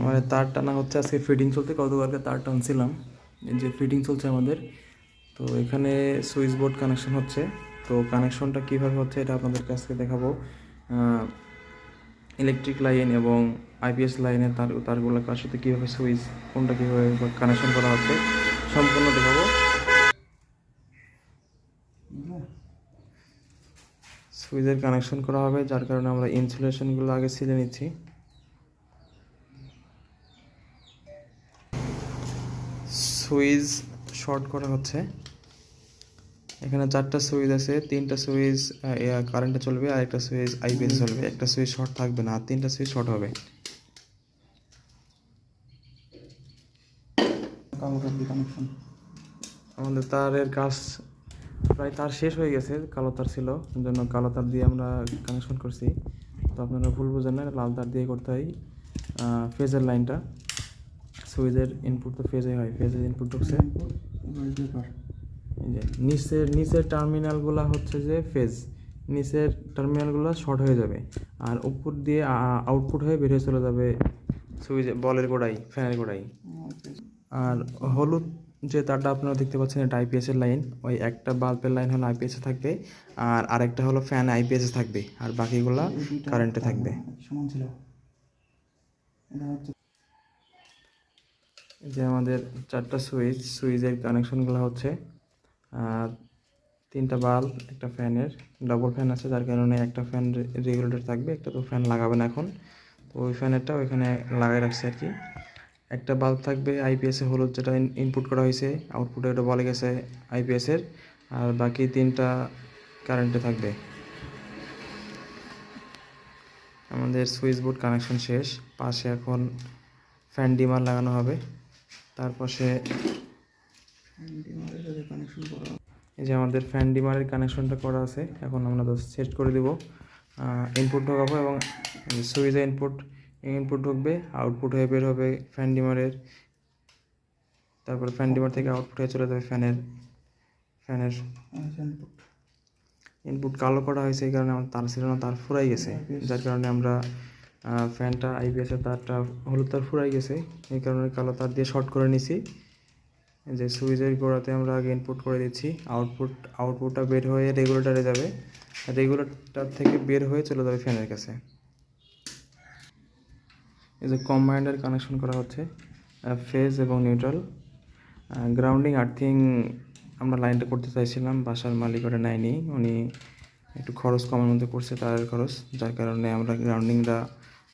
আমাদের তার টানা হচ্ছে, আজকে ফিটিং চলতে গতকালকে তার টানছিলাম যে ফিটিং চলছে আমাদের। তো এখানে সুইচ বোর্ড কানেকশন হচ্ছে। তো কানেকশনটা কীভাবে হচ্ছে এটা আপনাদের কাছে দেখাবো। ইলেকট্রিক লাইন এবং আইপিএস লাইনের তার, তারগুলো কার সাথে কীভাবে সুইচ কোনটা কীভাবে কানেকশন করা হচ্ছে, সম্পূর্ণ দেখাবো। সুইচের কানেকশন করা হবে, যার কারণে আমরা ইনসুলেশনগুলো আগে ছিলে নিচ্ছি। সুইচ শর্ট করা হচ্ছে। এখানে চারটা সুইচ আছে, তিনটা সুইচ কারেন্টে চলবে আর একটা সুইচ আইপিএস চলবে। একটা সুইচ শর্ট থাকবে না, তিনটা সুইচ শর্ট হবে। আমাদের তারের কাজ প্রায় তার শেষ হয়ে গেছে, কালো তার ছিল জন্য কালো তার দিয়ে আমরা কানেকশন করছি। তো আপনারা ভুল বুঝেন না লাল তার দিয়ে করতে হয় ফেজের লাইনটা সুইচের ইনপুট তো ফেজে হয় ফেজের ইনপুট ঢুকছে। এই যে নিচের নিচের টার্মিনালগুলো হচ্ছে যে ফেজ নিচের টার্মিনালগুলো শর্ট হয়ে যাবে। আর উপর দিয়ে আউটপুট হয়ে বেরিয়ে চলে যাবে সুইচ বলের গোড়াই ফ্যানের গোড়াই আর হলুদ যে তারটা আপনারা দেখতে পাচ্ছেন এটা আইপিএস এর লাইন ওই একটা বাল্বের লাইন হলো আইপিএস এ থাকবে আর আরেকটা হলো ফ্যান আইপিএস এ থাকবে। আর বাকিগুলা কারেন্টে থাকবে। সমান ছিল। এটা হচ্ছে এই যে আমাদের চারটা সুইচ, সুইচের কানেকশনগুলো হচ্ছে, আর তিনটা বাল্ব, একটা ফ্যানের ডবল ফ্যান আছে, যার কারণে একটা ফ্যান রেগুলেটর থাকবে, একটা তো ফ্যান লাগাবে না এখন। তো ওই ফ্যানেরটা ওইখানে লাগাই রাখছে আর কি। একটা বাল্ব থাকবে আইপিএসে হলুদ, যেটা ইনপুট করা হয়েছে আউটপুটে ওটা বলে গেছে আইপিএসের আর বাকি তিনটা কারেন্টে থাকবে। আমাদের সুইচ বোর্ড কানেকশন শেষ, পাশে এখন ফ্যান ডিমার লাগানো হবে। তার পাশে এই যে আমাদের ফ্যান ডিমারের কানেকশনটা করা আছে এখন আমরা সেট করে দিব। ইনপুট ঢোকাবো এবং সুইচে ইনপুট ইনপুট ঢুকবে আউটপুট হয়ে বের হবে ফ্যান ডিমারের তারপর ফ্যান ডিমার থেকে আউটপুট হয়ে চলে যাবে ফ্যানের ফ্যানের ইনপুট ইনপুট কালো করা হয়েছে এই কারণে আমার তার ছিল না তার ফুরাই গেছে। যার কারণে আমরা ফ্যানটা আইপিএসের তারটা হলুদ তার ফুরাই গেছে। এই কারণে কালো তার দিয়ে শর্ট করে নিছি। যে সুইচের গোড়াতে আমরা আগে ইনপুট করে দিচ্ছি। আউটপুট আউটপুটটা বের হয়ে রেগুলেটারে যাবে। রেগুলেটর থেকে বের হয়ে চলে যাবে ফ্যানের কাছে। এই যে কম্বাইন্ডার কানেকশন করা হচ্ছে ফেজ এবং নিউট্রাল গ্রাউন্ডিং আর্থিং আমরা লাইনটা করতে চাইছিলাম, বাসার মালিক ওটা নেয়নি। উনি একটু খরচ কমের মধ্যে করছে তারের খরচ। যার কারণে আমরা গ্রাউন্ডিংটা